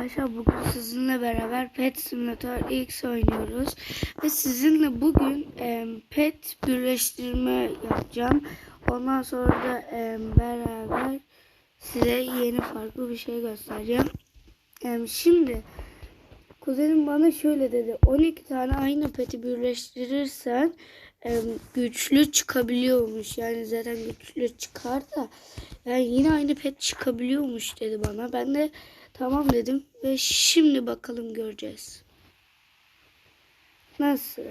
Arkadaşlar bugün sizinle beraber Pet Simulator X oynuyoruz. Ve sizinle bugün e, pet birleştirme yapacağım. Ondan sonra da e, beraber size yeni farklı bir şey göstereceğim. E, şimdi kuzenim bana şöyle dedi. 12 tane aynı peti birleştirirsen güçlü çıkabiliyormuş. Yani zaten güçlü çıkar da yani yine aynı pet çıkabiliyormuş dedi bana. Ben de tamam dedim ve şimdi bakalım göreceğiz. Nasıl?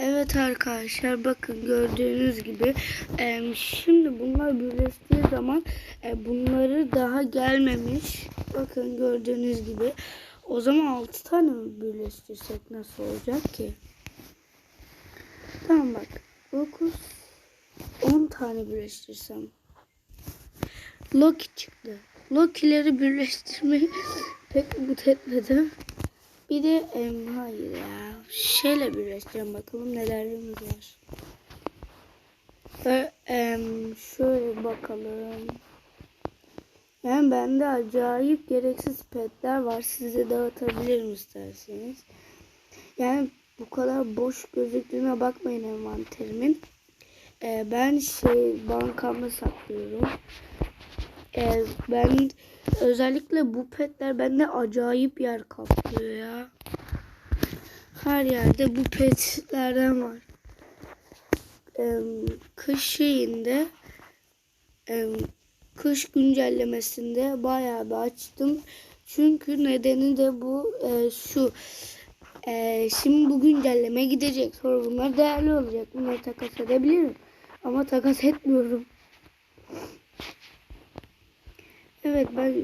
Evet arkadaşlar bakın gördüğünüz gibi e, şimdi bunlar birleştiği zaman e, bunları daha gelmemiş. Bakın gördüğünüz gibi. O zaman 6 tane birleştirsek nasıl olacak ki? Tamam bak. 9 10 tane birleştirsem. Loki çıktı. Loki'leri birleştirmeyi pek umut etmedim. Bir de em, hayır ya. Şeyle birleştireceğim bakalım nelerimiz var. Em, şöyle bakalım. Yani bende acayip gereksiz petler var. Size dağıtabilirim isterseniz. Yani bu kadar boş gözüktüğüne bakmayın envanterimin. Ee, ben şey bankamda saklıyorum. Ee, ben özellikle bu petler bende acayip yer kaplıyor ya. Her yerde bu petlerden var. Ee, kış şeyinde e, kış güncellemesinde bayağı bir açtım. Çünkü nedeni de bu e, şu. E, şimdi bu güncelleme gidecek. Sonra bunlar değerli olacak. Bunları takas edebilirim. Ama takas etmiyorum. Evet ben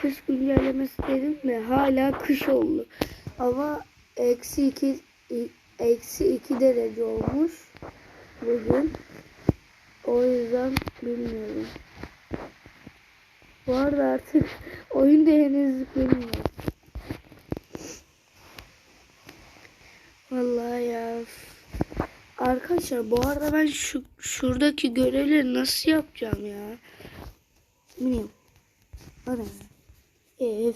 kış güncellemesi dedim de hala kış oldu. Ama eksi iki eksi iki derece olmuş bugün. O yüzden bilmiyorum. Bu arada artık oyun da henüz bilmiyorum. Vallahi ya. Arkadaşlar bu arada ben şu şuradaki görevleri nasıl yapacağım ya? Bilmiyorum. Ev.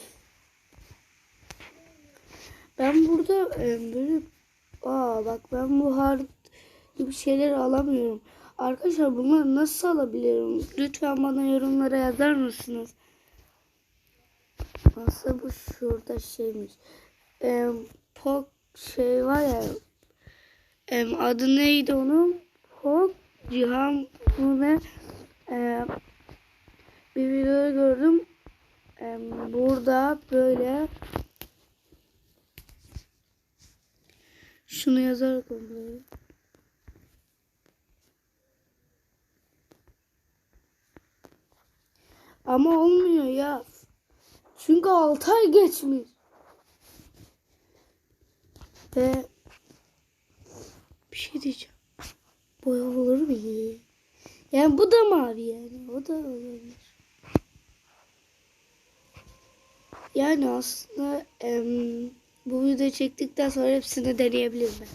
Ben burada e, böyle aa bak ben bu hard gibi şeyleri alamıyorum. Arkadaşlar bunları nasıl alabilirim? Lütfen bana yorumlara yazar mısınız? Nasıl bu şurada şeymiş. E, pok şey var ya. E, adı neydi onun? Pok Cihan bu ne? E, bir video gördüm. Burada böyle şunu yazarak oluyor. Ama olmuyor ya. Çünkü 6 ay geçmiş. Ve bir şey diyeceğim. Boya olur mu? Yani bu da mavi yani. O da olabilir. Yani aslında em, bu videoyu çektikten sonra hepsini deneyebilirim ben.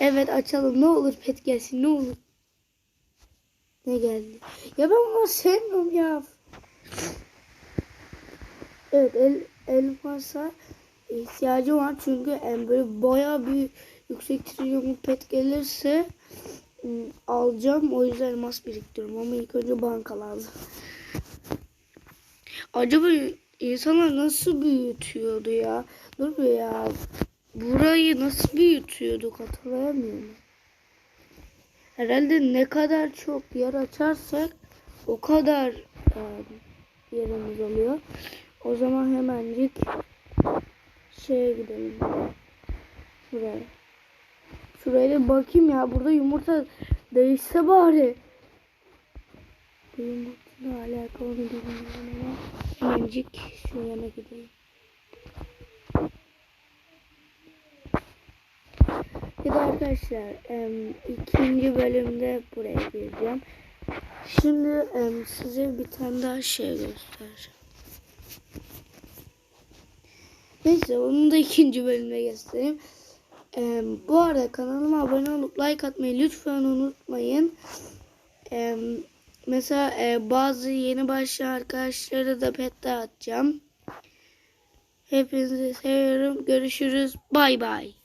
Evet açalım. Ne olur pet gelsin. Ne olur. Ne geldi? Ya ben bunu sevmiyorum ya. Evet el, elmasa ihtiyacım var çünkü em, böyle bayağı bir yüksek trilyonlu pet gelirse em, alacağım. O yüzden elmas biriktiriyorum ama ilk önce banka lazım. Acaba insanlar nasıl büyütüyordu ya? Dur bir ya. Burayı nasıl büyütüyorduk hatırlayamıyorum. Herhalde ne kadar çok yer açarsak o kadar em, yerimiz oluyor. O zaman hemencik şeye gidelim. Buraya. Şuraya da bakayım ya. Burada yumurta değişse bari. Bu yumurtayla alakalı bilmiyorum hemencik şu yana gideyim. Bir de arkadaşlar ikinci bölümde buraya gireceğim. Şimdi size bir tane daha şey göstereceğim. Neyse onu da ikinci bölümde göstereyim. Ee, bu arada kanalıma abone olup like atmayı lütfen unutmayın. Ee, Mesela e, bazı yeni başlayan arkadaşlara da pet dağıtacağım. Hepinizi seviyorum. Görüşürüz. Bay bay.